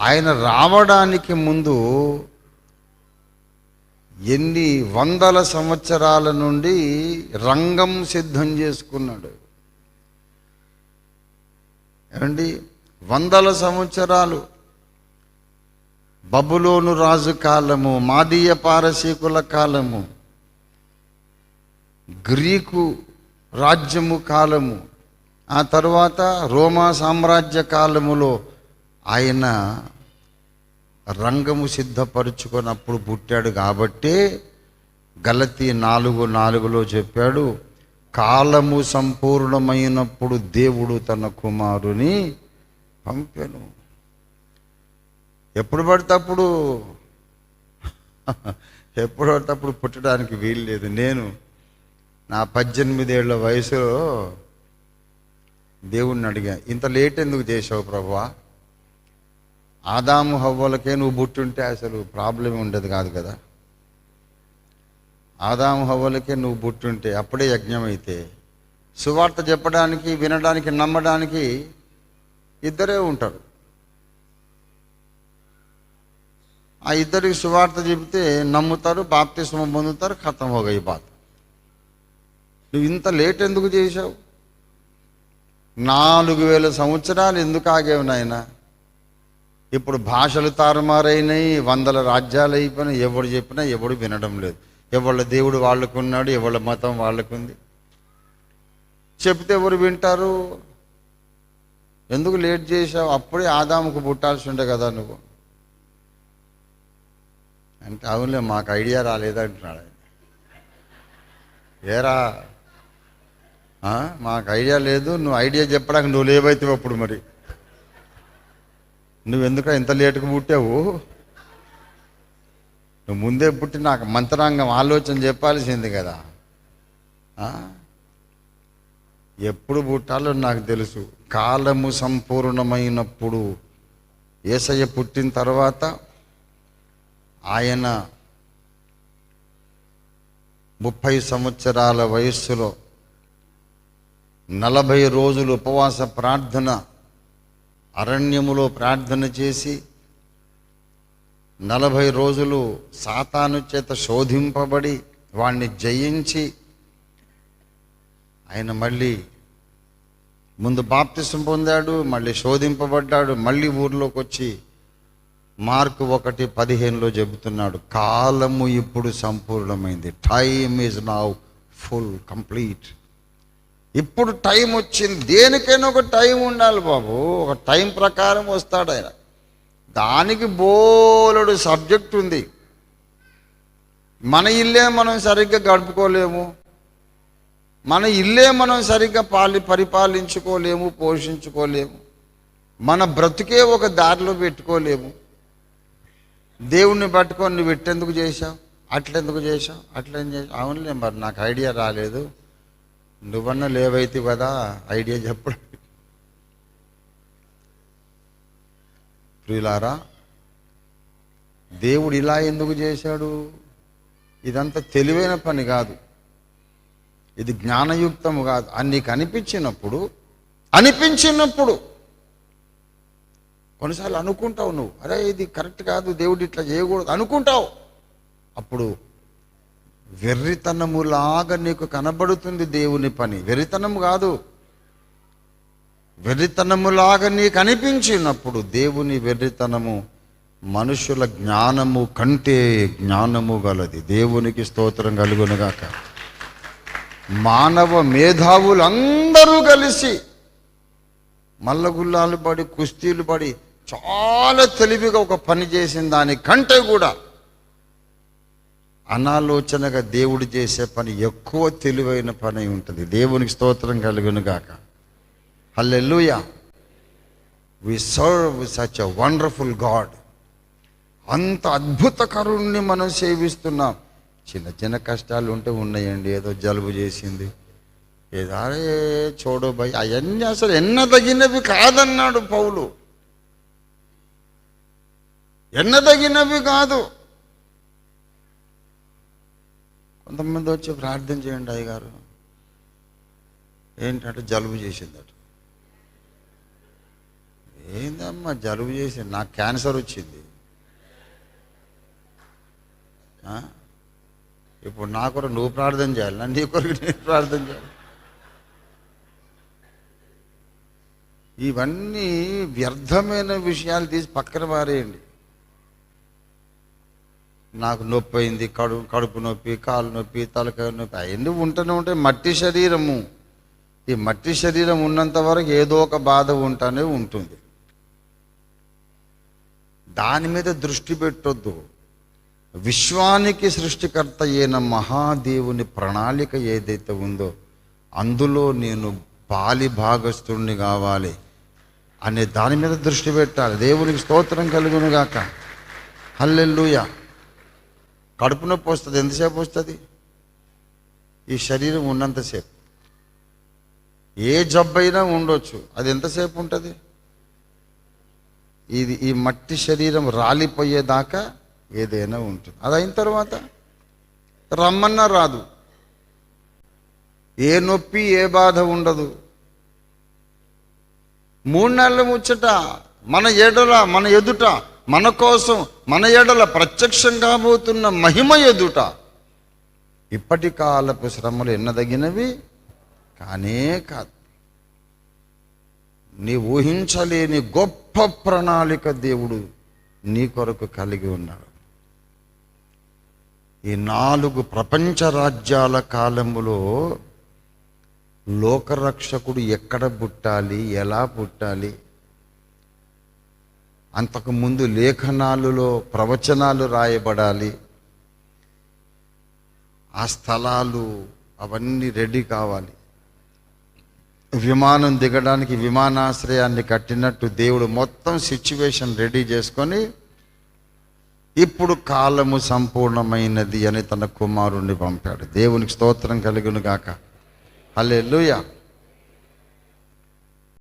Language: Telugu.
ఆయన రావడానికి ముందు ఎన్ని వందల సంవత్సరాల నుండి రంగం సిద్ధం చేసుకున్నాడు. ఏమండి? వందల సంవత్సరాలు. బబులోను రాజు కాలము మాదీయ పారసీకుల కాలము గ్రీకు రాజ్యము కాలము ఆ తర్వాత రోమా సామ్రాజ్య కాలములో ఆయన రంగము సిద్ధపరుచుకున్నప్పుడు పుట్టాడు కాబట్టి గలతి నాలుగు నాలుగులో చెప్పాడు కాలము సంపూర్ణమైనప్పుడు దేవుడు తన కుమారుని పంపాను. ఎప్పుడు పడితే అప్పుడు ఎప్పుడు పడితే అప్పుడు పుట్టడానికి వీలు లేదు. నేను నా పద్దెనిమిదేళ్ళ వయసులో దేవుణ్ణి అడిగా ఇంత లేట్ ఎందుకు చేసావు ప్రభువా ఆదాము హవ్వలకే నువ్వు బుట్టుంటే అసలు ప్రాబ్లం ఉండేది కాదు కదా. ఆదాము హవ్వలకే నువ్వు బుట్టుంటే అప్పుడే యజ్ఞం అయితే సువార్త చెప్పడానికి వినడానికి నమ్మడానికి ఇద్దరే ఉంటారు. ఆ ఇద్దరికి సువార్త చెబితే నమ్ముతారు బాప్తిస్మం పొందుతారు ఖతం హోగయి బాత్ నువ్వు ఇంత లేట్ ఎందుకు చేశావు? నాలుగు వేల సంవత్సరాలు ఎందుకు ఆగేవు నాయనా? ఇప్పుడు భాషలు తారుమారైనాయి వందల రాజ్యాలు అయిపోయినాయి ఎవడు చెప్పినా ఎవడు వినడం లేదు. ఎవళ్ళ దేవుడు వాళ్ళకున్నాడు ఎవళ్ళ మతం వాళ్ళకుంది. చెప్తే ఎవరు వింటారు? ఎందుకు లేట్ చేసావు అప్పుడే ఆదాముకు పుట్టాల్సి ఉండే కదా నువ్వు. అంటే అవునులే మాకు ఐడియా రాలేదంటున్నాడు ఆయన. ఏరా? మాకు ఐడియా లేదు నువ్వు ఐడియా చెప్పడానికి నువ్వు లేవైతే అప్పుడు మరి. నువ్వు ఎందుకు ఇంత లేటుగా పుట్టావు? నువ్వు ముందే పుట్టి నాకు మంత్రాంగం ఆలోచన చెప్పాల్సింది కదా. ఎప్పుడు పుట్టాలో నాకు తెలుసు. కాలము సంపూర్ణమైనప్పుడు ఏసయ్య పుట్టిన తర్వాత ఆయన ముప్పై సంవత్సరాల వయస్సులో నలభై రోజులు ఉపవాస ప్రార్థన అరణ్యములో ప్రార్థన చేసి నలభై రోజులు సాతాను చేత శోధింపబడి వాణ్ణి జయించి ఆయన మళ్ళీ ముందు బాప్తిసం పొందాడు మళ్ళీ శోధింపబడ్డాడు మళ్ళీ ఊర్లోకి వచ్చి మార్కు ఒకటి పదిహేనులో చెబుతున్నాడు కాలము ఇప్పుడు సంపూర్ణమైంది. Time is now full complete ఇప్పుడు టైం వచ్చింది. దేనికైనా ఒక టైం ఉండాలి బాబు. ఒక టైం ప్రకారం వస్తాడు ఆయన. దానికి బోలెడు సబ్జెక్ట్ ఉంది. మన ఇల్లే మనం సరిగ్గా గడుపుకోలేము. మన ఇల్లే మనం సరిగ్గా పాలి పరిపాలించుకోలేము పోషించుకోలేము. మన బ్రతుకే ఒక దారిలో పెట్టుకోలేము. దేవుణ్ణి పట్టుకొని నువ్వు ఎట్టెందుకు చేశావు? అట్లెందుకు చేశావు? అట్లేం చేసావు అవునులే మరి నాకు ఐడియా రాలేదు. నువ్వన్నా లేవైతే కదా ఐడియా చెప్పడం ప్రియులారా దేవుడు ఇలా ఎందుకు చేశాడు? ఇదంతా తెలివైన పని కాదు. ఇది జ్ఞానయుక్తము కాదు. అని నీకు అనిపించినప్పుడు అనిపించినప్పుడు కొన్నిసార్లు అనుకుంటావు నువ్వు. అరే ఇది కరెక్ట్ కాదు దేవుడు ఇట్లా చేయకూడదు అనుకుంటావు. అప్పుడు వెర్రితనములాగా నీకు కనబడుతుంది దేవుని పని. వెర్రితనము కాదు. వెర్రితనములాగా నీకు అనిపించినప్పుడు దేవుని వెర్రితనము మనుషుల జ్ఞానము కంటే జ్ఞానము గలది. దేవునికి స్తోత్రం కలుగునుగాక. మానవ మేధావులందరూ కలిసి మల్లగుల్లాలు పడి కుస్తీలు పడి చాలా తెలివిగా ఒక పని చేసిన దానికంటే కూడా అనాలోచనగా దేవుడు చేసే పని ఎక్కువ తెలివైన పని ఉంటుంది. దేవునికి స్తోత్రం కలుగును గాక. Hallelujah. We serve such a wonderful God అంత అద్భుతకరుణ్ణి మనం సేవిస్తున్నాం. చిన్న చిన్న కష్టాలు ఉంటే ఉన్నాయండి. ఏదో జలుబు చేసింది. ఏదో చూడు భయ. అవన్నీ అసలు ఎన్న తగినవి కాదన్నాడు పౌలు. ఎన్న తగినవి కాదు. కొంతమంది వచ్చి ప్రార్థన చేయండి అయ్యగారు. ఏంటంటే జలుబు చేసిందట ఏందమ్మా జలుబు చేసింది? నాకు క్యాన్సర్ వచ్చింది. ఇప్పుడు నా కొరకు నువ్వు ప్రార్థన చేయాలి నా నీ కొరకు నేను ప్రార్థన చేయాలి. ఇవన్నీ వ్యర్థమైన విషయాలు తీసి పక్కన మారేయండి నాకు నొప్పి అయింది కడు కడుపు నొప్పి కాలు నొప్పి తలకాయ నొప్పి అవన్నీ ఉంటూనే ఉంటాయి. మట్టి శరీరము. ఈ మట్టి శరీరం ఉన్నంత వరకు ఏదో ఒక బాధ ఉంటానే ఉంటుంది. దాని మీద దృష్టి పెట్టొద్దు. విశ్వానికి సృష్టికర్త అయిన మహాదేవుని ప్రణాళిక ఏదైతే ఉందో అందులో నేను పాలి భాగస్థుణ్ణి కావాలి అనే దాని మీద దృష్టి పెట్టాలి. దేవునికి స్తోత్రం కలుగునుగాక. హల్లెల్లుయా కడుపు నొప్పి వస్తుంది ఎంతసేపు వస్తుంది? ఈ శరీరం ఉన్నంతసేపు. ఏ జబ్బైనా ఉండొచ్చు. అది ఎంతసేపు ఉంటుంది? ఇది ఈ మట్టి శరీరం రాలిపోయేదాకా ఏదైనా ఉంటుంది. అది అయిన తర్వాత రమ్మన్నా రాదు. ఏ నొప్పి ఏ బాధ ఉండదు. మూడు నెలల ముచ్చట మన ఎడల మన ఎదుట మన కోసం మన ఎడల ప్రత్యక్షం కాబోతున్న మహిమ ఎదుట ఇప్పటి కాలపు శ్రమలు ఎన్నదగినవి? కానే కాదు. నీ ఊహించలేని గొప్ప ప్రణాళిక దేవుడు నీ కొరకు కలిగి ఉన్నాడు. ఈ నాలుగు ప్రపంచ రాజ్యాల కాలములో లోకరక్షకుడు ఎక్కడ పుట్టాలి ఎలా పుట్టాలి? అంతకుముందు లేఖనాలలో ప్రవచనాలు రాయబడాలి. ఆ స్థలాలు అవన్నీ రెడీ కావాలి. విమానం దిగడానికి విమానాశ్రయాన్ని కట్టినట్టు దేవుడు మొత్తం సిచ్యువేషన్ రెడీ చేసుకొని ఇప్పుడు కాలము సంపూర్ణమైనది అని తన కుమారుణ్ణి పంపాడు. దేవునికి స్తోత్రం కలుగును గాక. హల్లెలూయా.